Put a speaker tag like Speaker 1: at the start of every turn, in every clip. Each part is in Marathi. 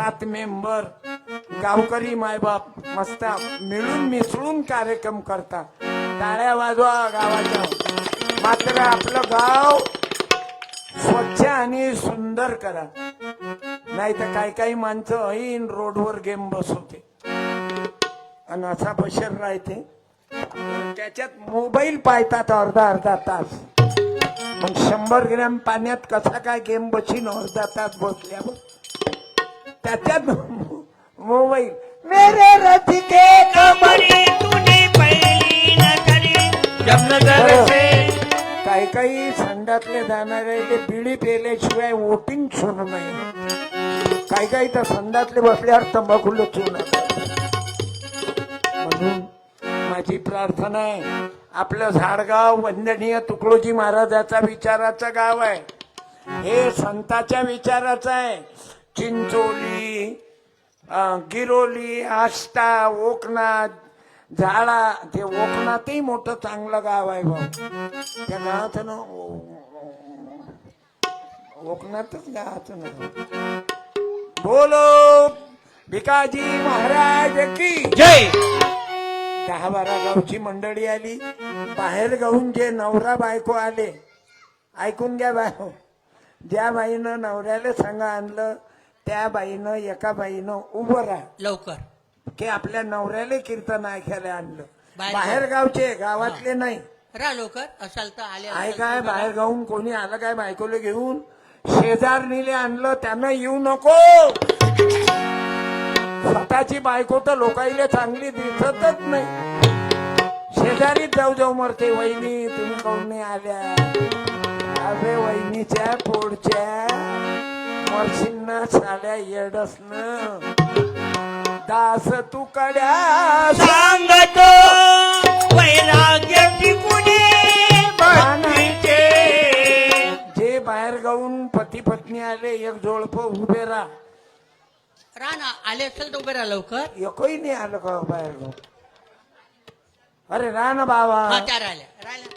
Speaker 1: सात मेंबर गावकरी मायबाप मस्त मिळून मिसळून कार्यक्रम करतात. टाळ्या वाजवा गावाच्या. मात्र आपलं गाव स्वच्छ आणि सुंदर करा. नाही तर काही काही माणसं ऐन रोडवर गेम बसवते. आणि असा बशर राहते. त्याच्यात मोबाईल पाहतात अर्धा अर्धा तास. मग शंभर ग्रॅम पाण्यात कसा काय गेम बसीन अर्धा तास बसल्यावर? त्याच्यात मोबाईल मेरे रथ के
Speaker 2: कमरे तूने पहिली
Speaker 1: काही काही संडातले जाणारे ते बिडी पेल्याशिवाय वोटिंग सुरू नाही. काही काही तर संडातले बसल्यावर तंबाखूला चुना म्हणून माझी प्रार्थना आहे आपलं झाडगाव वंदनीय तुकडोजी महाराजाचा विचाराचं गाव आहे. हे संताच्या विचाराचं आहे. चिंचोली गिरोली आष्टा ओकनाथ झाडा ते ओकनाथही मोठं चांगलं गाव आहे भाऊ. त्या गावाचं ना ओकनाथच गावाचं नाव बोलो भिकाजी महाराज की.
Speaker 2: जय!
Speaker 1: दहा बारा गावची मंडळी आली. बाहेर गाऊन जे नवरा बायको आले ऐकून घ्या बाय ज्या बाईनं नवऱ्याला सांगा आणलं त्या बाईनं एका बाईनं उभं राहा.
Speaker 2: लवकर.
Speaker 1: की आपल्या नवऱ्याला कीर्तन ऐकायला आणलं.
Speaker 2: बाहेर
Speaker 1: बाहेर गावचे गावातले नाही.
Speaker 2: रा लवकर. असाल तर आले
Speaker 1: आहे
Speaker 2: असाल
Speaker 1: काय
Speaker 2: तर.
Speaker 1: बाहेर गाऊन कोणी आलं काय बायकोले घेऊन? शेजारणीले आणलं त्यांना येऊ नको! स्वतःची बायको तर लोकाईले चांगली दिसतच नाही. शेजारीच जाऊ जाऊ मरते. वहिनी तुम्ही काऊन नाही आल्या. अबे वहिनीच्या पोडच्या मरशींना साड्या येडस दास तू कड्या
Speaker 2: सांगतो
Speaker 1: जे बाहेर गाऊन पती पत्नी आले एक जोडप उभे राहा.
Speaker 2: रा ना आले असेल तर उभे राहा लवकर.
Speaker 1: एकही नाही आलं का बाहेर गाऊन? अरे राहा ना बाबा.
Speaker 2: हा त्या राहिल्या. राहिल्या.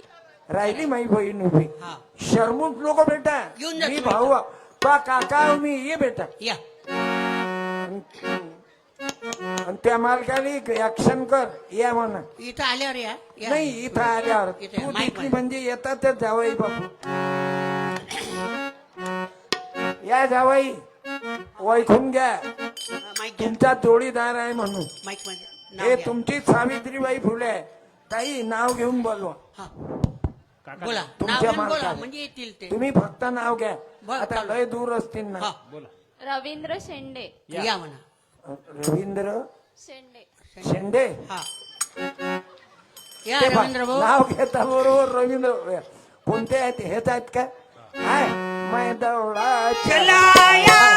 Speaker 1: राहिली माई बहीण उभी.
Speaker 2: हा.
Speaker 1: शरमुख लोक बेटा.
Speaker 2: येऊन जा
Speaker 1: मी
Speaker 2: तुम्ही.
Speaker 1: भाऊ काका मी ये बेटा.
Speaker 2: या.
Speaker 1: आणि त्या मालकाने ऍक्शन कर. या म्हणा.
Speaker 2: इथं आल्यावर या. या.
Speaker 1: नाही इथं आल्यावर.
Speaker 2: इथे
Speaker 1: तू
Speaker 2: माईक
Speaker 1: म्हणजे येतातच जावई बापू. या जावई ओळखून घ्या.
Speaker 2: हा, माईक घ्या.
Speaker 1: तुमचा जोडीदार आहे म्हणून.
Speaker 2: माईकमध्ये नाव
Speaker 1: हे
Speaker 2: घ्या.
Speaker 1: तुमची सावित्रीबाई फुले. आहे ताई नाव घेऊन बोलवा.
Speaker 2: हा. बोला. नाव
Speaker 1: तुमच्या
Speaker 2: बोला
Speaker 1: मालकाला.
Speaker 2: म्हणजे येतील ते.
Speaker 1: तुम्ही फक्त नाव घ्या.
Speaker 2: बरं,
Speaker 1: आता
Speaker 2: चालेल.
Speaker 1: लय दूर असतील ना.
Speaker 2: हा.
Speaker 3: रवींद्र शेंडे.
Speaker 2: या. म्हणा.
Speaker 1: रवींद्र
Speaker 3: शेंडे.
Speaker 1: शेंडे?
Speaker 2: हा. या
Speaker 1: ते पहा,
Speaker 2: रवींद्र भाऊ.
Speaker 1: नाव घेता बरोबर रवींद्र. कोणते आहेत? हेच आहेत का? हाय. मै दौडा
Speaker 2: चलाया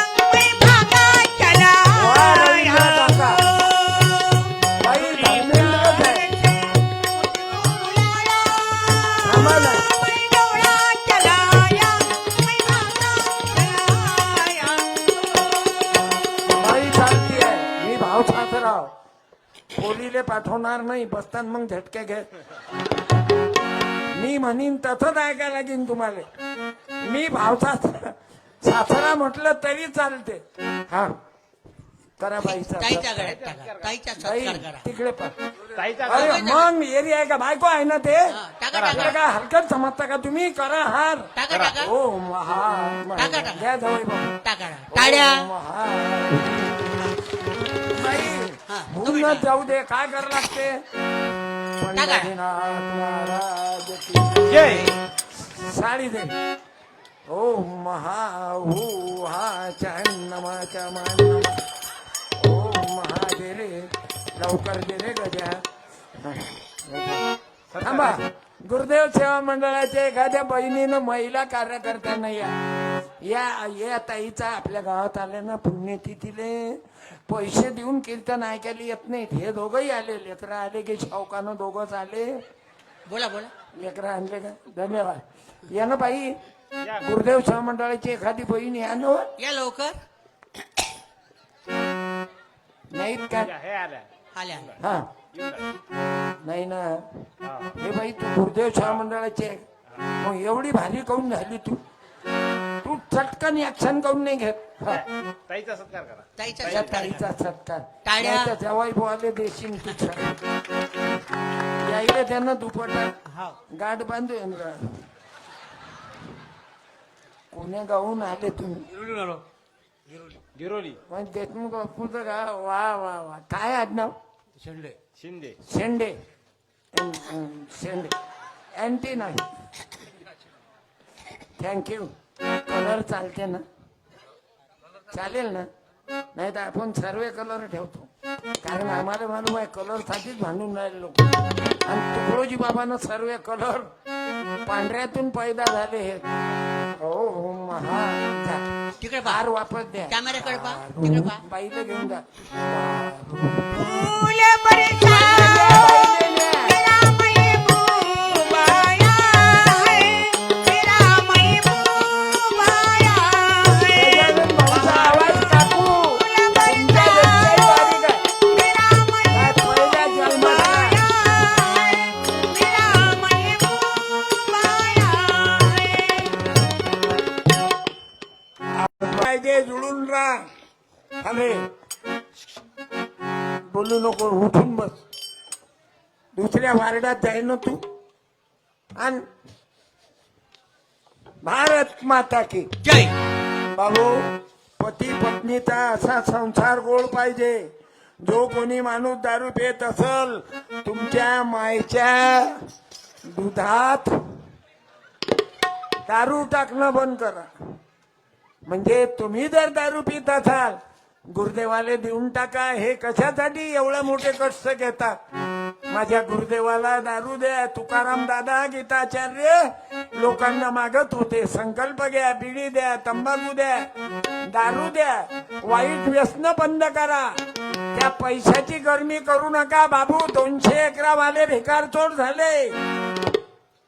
Speaker 1: पाठवणार नाही बसताना मग झटके घे. मी म्हणीन तसंच ऐकायला लागेन तुम्हाला. मी भाव सासरा म्हटलं तरी चालते. हा. करा बाईचा
Speaker 2: ताईच्या गळ्यात टाका. ताईच्या
Speaker 1: बाई
Speaker 2: सत्कार करा.
Speaker 1: तिकडे पा अरे मग एरी आहे का? बायको आहे ना ते?
Speaker 2: टाका, टाका.
Speaker 1: आपलं काय हलकत समजता का तुम्ही? करा हार.
Speaker 2: टाका टाका.
Speaker 1: हो
Speaker 2: टाका, टाका.
Speaker 1: घ्या
Speaker 2: टाका टाळ्या. टाका.
Speaker 1: जाऊ दे काय करावं लागते? साडी दे. ओ महा हू हा चन्नमाच्या मान ओ महा दे रे लवकर दे रे गजा. थांबा. गुरुदेव सेवा मंडळाच्या एखाद्या बहिणीनं महिला कार्यकर्त्यांना या. या या ताईचा आपल्या गावात आले ना पुण्यतिथीले पैसे देऊन कीर्तन ऐकायला येत नाहीत. हे दोघंही आले लेकरं आले की शौकानं दोघंच आले
Speaker 2: बोला बोला.
Speaker 1: लेकरं आणले का? धन्यवाद. या ना बाई गुरुदेव सेवा मंडळाची एखादी बहीण या ना. हो.
Speaker 2: या लवकर.
Speaker 1: नाहीत का?
Speaker 2: आल्या.
Speaker 1: हा. नाही ना. हे. बाई तू गुरुदेव सेवा मंडळाची. आहे मग एवढी भारी काऊन झाली तू? चटकन ऍक्शन करून नाही घेत. हा.
Speaker 4: ताईचा सत्कार करा.
Speaker 2: ताईचा
Speaker 1: त्या
Speaker 2: सत्कार.
Speaker 1: ताईचा सत्कार.
Speaker 2: टाळ्या.
Speaker 1: नाही तर जवाई बोवाले देशील तुझ्या यायला त्यांना दुपटा.
Speaker 2: हा
Speaker 1: गाठ बांधून गाठ. कोण्या गावून आले तुम्ही?
Speaker 4: गिरोली
Speaker 1: मग देशमुख बापूचं गाव. वा वा वा. काय आडनाव?
Speaker 2: शेंडे.
Speaker 4: शिंदे.
Speaker 1: शेंडे. अं, अं, शेंडे. अँटी नाही. थँक्यू कलर चालते ना? चालेल ना? नाही तर आपण सर्व कलर ठेवतो. कारण आम्हाला मालूम आहे कलर साठीच भांडून राहिले लोक. आणि तुकडोजी बाबानं सर्व कलर पांढऱ्यातून पैदा झाले हे. हो हो महा. जा.
Speaker 2: तिकडे
Speaker 1: हार
Speaker 2: पहा
Speaker 1: वापस द्या.
Speaker 2: कॅमेऱ्याकडे पहा. तिकडे पहा.
Speaker 1: बाईला घेऊन जा. नको उठून बस. दुसऱ्या वार्डात जाय ना तू. आणि. भारत माता की.
Speaker 2: जय.
Speaker 1: बाबू पती पत्नीचा असा संसार गोड पाहिजे. जो कोणी माणूस दारू पित असल तुमच्या मायच्या दुधात दारू टाकणं बंद करा. म्हणजे तुम्ही जर दारू पित असाल गुरुदेवाले देऊन टाका हे कशासाठी एवढे मोठे कष्ट घेतात? माझ्या गुरुदेवाला दारू द्या तुकाराम दादा गीताचार्य लोकांना मागत होते. संकल्प घ्या बिडी द्या तंबाखू द्या दारू द्या वाईट व्यसन बंद करा. त्या पैशाची गरमी करू नका बाबू दोनशे एकरावाले भिकार चोट झाले.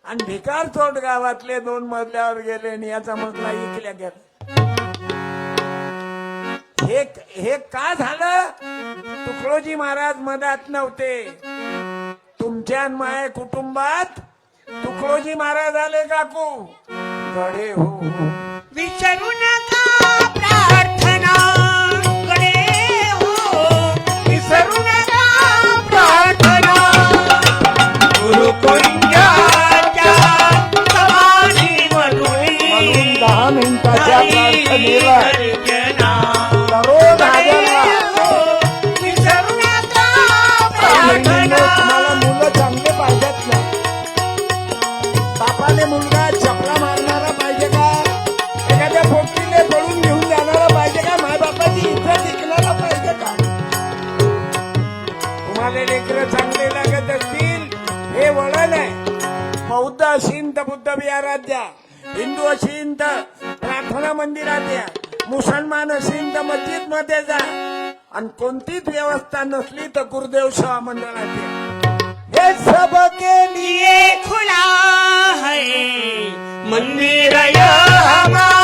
Speaker 1: आणि भिकार चोट गावातले दोन मजल्यावर गेले आणि याचा मजला इकल्या गेला. हे हे का झालं? तुकडोजी महाराज मधात नव्हते. तुमच्या माय कुटुंबात तुकडोजी महाराज आले काकू. गडे हो हो.
Speaker 2: विचारू नका.
Speaker 1: बौद्ध असीन तर बुद्ध विहारात द्या. हिंदू असीन तर प्रार्थना मंदिरात द्या. मुसलमान असीन तर मस्जिदमध्ये जा. आणि कोणतीच व्यवस्था नसली तर गुरुदेव सेवा मंडळात द्या हे सब के लिए
Speaker 2: खुला है. मंदिर ये हमारा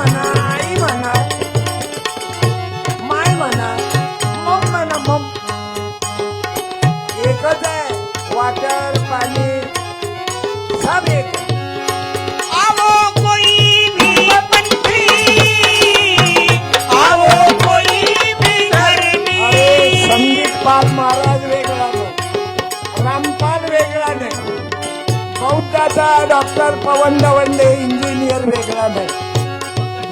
Speaker 1: म्हणा आई म्हणा माय म्हणा मम म्हणा मम. एकच आहे वाटर पाणी. सब एक. पाल महाराज वेगळा रामपाल वेगळा नाही. बौद्धाचा डॉक्टर पवन दवंडे इंजिनियर वेगळा नाही.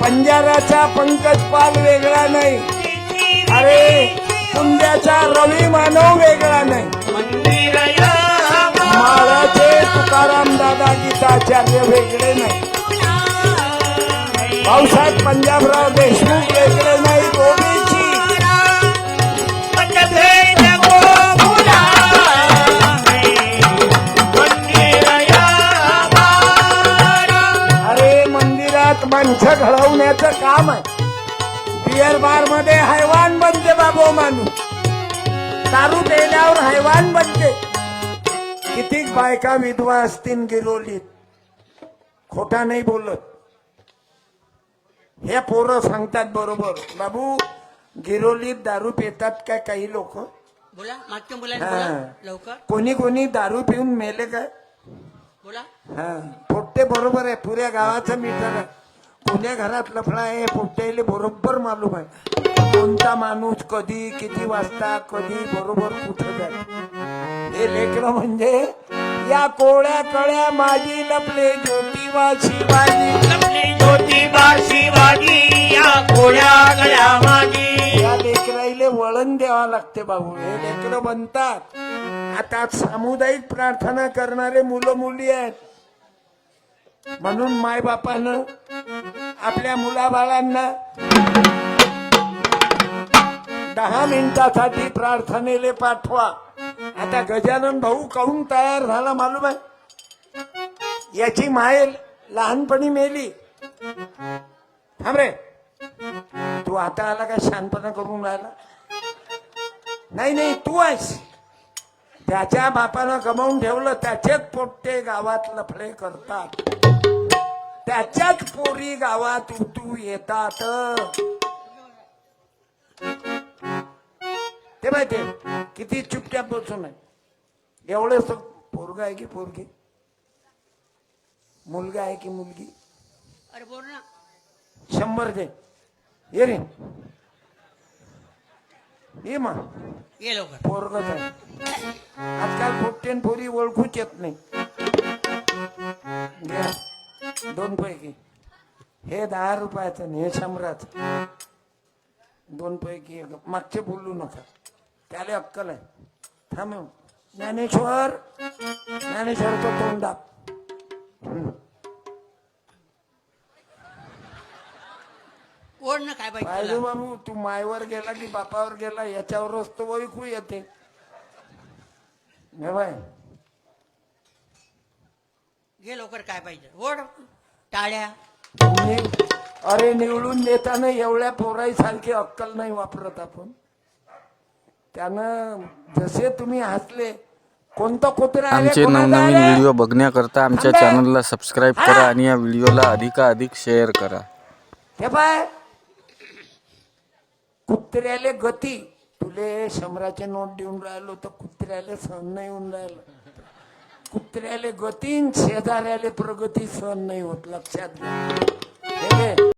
Speaker 1: पंजाराचा पंकज पाल वेगळा नाही. अरे कुंड्याचा रवी मानव वेगळा नाही. महाराजे तुकाराम दादा गीताचार्य वेगळे नाही. पावसात पंजाबराव देशमुख वेगळे बायका विधवा असतील गिरोलीत खोटा नाही बोलत. हे पोरं सांगतात बरोबर. बाबू गिरोलीत दारू पितात काय काही लोक?
Speaker 4: बोला मागच्या मुलांनी. बोला लवकर.
Speaker 1: कोणी कोणी दारू पिऊन मेले काय
Speaker 4: बोला.
Speaker 1: हा. पोट्टे बरोबर आहे पुऱ्या गावाचं मीटर पुण्या घरात लफडा आहे पोट्ट्याले बरोबर मालूम आहे. कोणता माणूस कधी किती वाजता कधी बरोबर कुठं जाय हे लेकरं म्हणजे या कोळ्या कळ्या माझी लपले ज्योतिबा शिवाजी
Speaker 4: लपले
Speaker 2: ज्योतिबा शिवाजी या कोळ्या गळ्या मागी
Speaker 1: या लेकराईले वळण द्यावं लागते बाबू. हे लेकरं बनतात. आता सामुदायिक प्रार्थना करणारे मुलं मुली आहेत. म्हणून मायबापानं आपल्या मुलाबाळांना दहा मिनिटासाठी प्रार्थनेले पाठवा. आता गजानन भाऊ काहून तयार झाला मालूम आहे याची मायल लहानपणी मेली. थांब रे. तू आता आला का शांतपणा करून राहिला? नाही नाही तू आहेस. त्याच्या बापानं गमावून ठेवलं त्याचेच पोट्टे गावात लफडे करतात. त्याच्याच पोरी गावात उतू येतात. ते माहिती किती चुपचाप बसून आहे. एवढंच पोरगा आहे की पोरगी? मुलगा आहे की मुलगी?
Speaker 4: अरे बोल ना.
Speaker 1: शंभर दे. ये रे. ये मग
Speaker 4: ये लवकर.
Speaker 1: पोरगच आहे आजकाल पोट्टेन पोरी ओळखूच येत नाही. घ्या. दोन पैकी. हे दहा रुपयाचं आणि हे शंभराचं. दोन पैकी. मागचे बोलू नका. त्याला अक्कल आहे. थांब. ज्ञानेश्वर ज्ञानेश्वरचं तोंड दाब.
Speaker 4: ओढ ना काय पाहिजे?
Speaker 1: बाबू तू मायवर गेला की बापावर गेला याच्यावरच तो ओळखू येते. हे बाय.
Speaker 4: लवकर काय पाहिजे. ओढ टाळ्या.
Speaker 1: अरे निवडून देताना एवढ्या पोराईसारखी अक्कल नाही वापरत आपण. त्यानं जसे तुम्ही हसले कोणतं कुत्रा
Speaker 5: आमचे नवनवीन? व्हिडिओ बघण्याकरता आमच्या. चॅनलला सबस्क्राईब करा आणि या व्हिडिओला अधिकाधिक शेअर करा
Speaker 1: हे पाय कुत्र्याले गती तुले शंभराचे नोट देऊन राहिलो तर कुत्र्याले सहन नाही होऊन राहिलं कुत्र्याले गती शेजाऱ्याले प्रगती सहन नाही होत लक्षात घ्या हे.